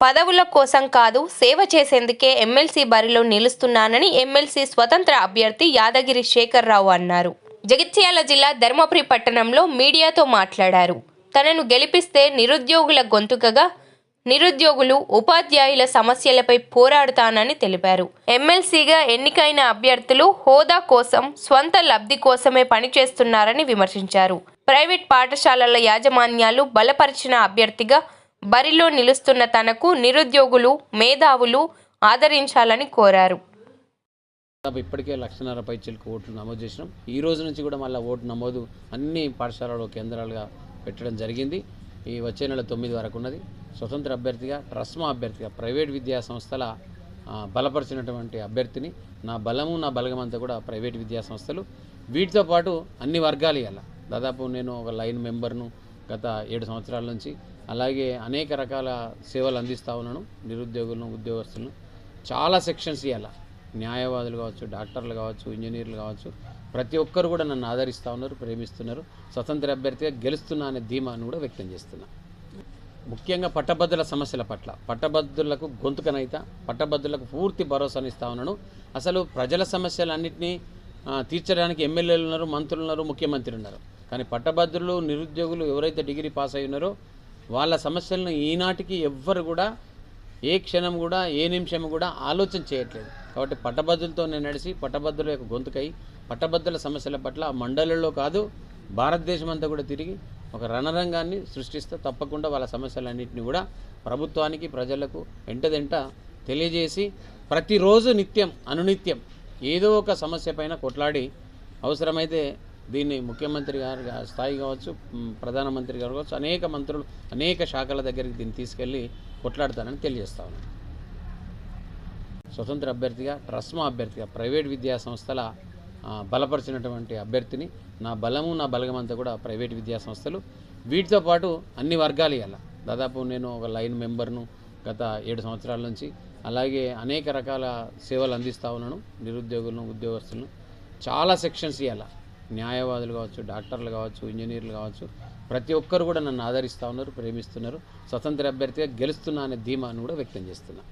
పదవుల కోసం కాదు సేవ చేసేందుకే ఎమ్మెల్సీ బరిలో నిలుస్తున్నానని ఎమ్మెల్సీ స్వతంత్ర అభ్యర్థి యాదగిరి శేఖర్రావు అన్నారు. జగిత్యాల జిల్లా ధర్మపురి పట్టణంలో మీడియాతో మాట్లాడారు. తనను గెలిపిస్తే నిరుద్యోగుల గొంతుకగా నిరుద్యోగులు ఉపాధ్యాయుల సమస్యలపై పోరాడుతానని తెలిపారు. ఎమ్మెల్సీగా ఎన్నికైన అభ్యర్థులు హోదా కోసం స్వంత లబ్ధి కోసమే పనిచేస్తున్నారని విమర్శించారు. ప్రైవేట్ పాఠశాలల యాజమాన్యాలు బలపరిచిన అభ్యర్థిగా బరిలో నిలుస్తున్న తనకు నిరుద్యోగులు మేధావులు ఆదరించాలని కోరారు. దాదాపు ఇప్పటికే లక్షన్నర పై ఓట్లు నమోదు చేసినాం. ఈ రోజు నుంచి కూడా మళ్ళీ ఓటు నమోదు అన్ని పాఠశాలలో కేంద్రాలుగా పెట్టడం జరిగింది. ఈ వచ్చే నెల తొమ్మిది వరకు ఉన్నది. స్వతంత్ర అభ్యర్థిగా ట్రస్మా అభ్యర్థిగా ప్రైవేట్ విద్యా సంస్థల బలపరిచినటువంటి అభ్యర్థిని. నా బలము నా బలగం అంతా కూడా ప్రైవేట్ విద్యా సంస్థలు. వీటితో పాటు అన్ని వర్గాలు ఇవ్వాలి దాదాపు నేను ఒక లైన్ మెంబర్ను గత ఏడు సంవత్సరాల నుంచి. అలాగే అనేక రకాల సేవలు అందిస్తూ ఉన్నాను నిరుద్యోగులను ఉద్యోగస్తులను. చాలా సెక్షన్స్ ఇవ్వాలి న్యాయవాదులు కావచ్చు డాక్టర్లు కావచ్చు ఇంజనీర్లు కావచ్చు. ప్రతి ఒక్కరు కూడా నన్ను ఆదరిస్తూ ఉన్నారు ప్రేమిస్తున్నారు. స్వతంత్ర అభ్యర్థిగా గెలుస్తున్నా అనే ధీమాను కూడా వ్యక్తం చేస్తున్నా. ముఖ్యంగా పట్టభద్రుల సమస్యల పట్ల. పట్టభద్రులకు గొంతుకనైతా పట్టభద్రులకు పూర్తి భరోసానిస్తా ఉన్నాను. అసలు ప్రజల సమస్యలన్నింటినీ తీర్చడానికి ఎమ్మెల్యేలు ఉన్నారు మంత్రులు ఉన్నారు ముఖ్యమంత్రి ఉన్నారు. కానీ పట్టభద్రులు నిరుద్యోగులు ఎవరైతే డిగ్రీ పాస్ అయి ఉన్నారో వాళ్ళ సమస్యలను ఈనాటికి ఎవ్వరు కూడా ఏ క్షణం కూడా ఏ నిమిషం కూడా ఆలోచన చేయట్లేదు. కాబట్టి పట్టభద్రులతో నేను నడిచి పట్టభద్రుల యొక్క గొంతుకై పట్టభద్రుల సమస్యల పట్ల ఆ మండలంలో కాదు భారతదేశం అంతా కూడా తిరిగి ఒక రణరంగాన్ని సృష్టిస్తూ తప్పకుండా వాళ్ళ సమస్యలన్నింటినీ కూడా ప్రభుత్వానికి ప్రజలకు వెంటదెంట తెలియజేసి ప్రతిరోజు నిత్యం అనునిత్యం ఏదో ఒక సమస్య పైన కొట్లాడి అవసరమైతే దీన్ని ముఖ్యమంత్రి గారి స్థాయి కావచ్చు ప్రధానమంత్రి గారు కావచ్చు అనేక మంత్రులు అనేక శాఖల దగ్గరికి దీన్ని తీసుకెళ్ళి కొట్లాడతానని తెలియజేస్తా ఉన్నాను స్వతంత్ర అభ్యర్థిగా ప్రస్మ అభ్యర్థిగా ప్రైవేట్ విద్యా సంస్థల బలపరిచినటువంటి అభ్యర్థిని నా బలము నా బలగం అంతా కూడా ప్రైవేట్ విద్యా సంస్థలు. వీటితో పాటు అన్ని వర్గాలు ఇవ్వాలి దాదాపు నేను ఒక లైన్ మెంబర్ను గత ఏడు సంవత్సరాల నుంచి అలాగే అనేక రకాల సేవలు అందిస్తూ ఉన్నాను నిరుద్యోగులను ఉద్యోగస్తులను. చాలా సెక్షన్స్ ఇవ్వాలి న్యాయవాదులు కావచ్చు డాక్టర్లు కావచ్చు ఇంజనీర్లు కావచ్చు ప్రతి ఒక్కరు కూడా నన్ను ఆదరిస్తూ ఉన్నారు ప్రేమిస్తున్నారు. స్వతంత్ర అభ్యర్థిగా గెలుస్తున్నా అనే ధీమాను కూడా వ్యక్తం చేస్తున్నాను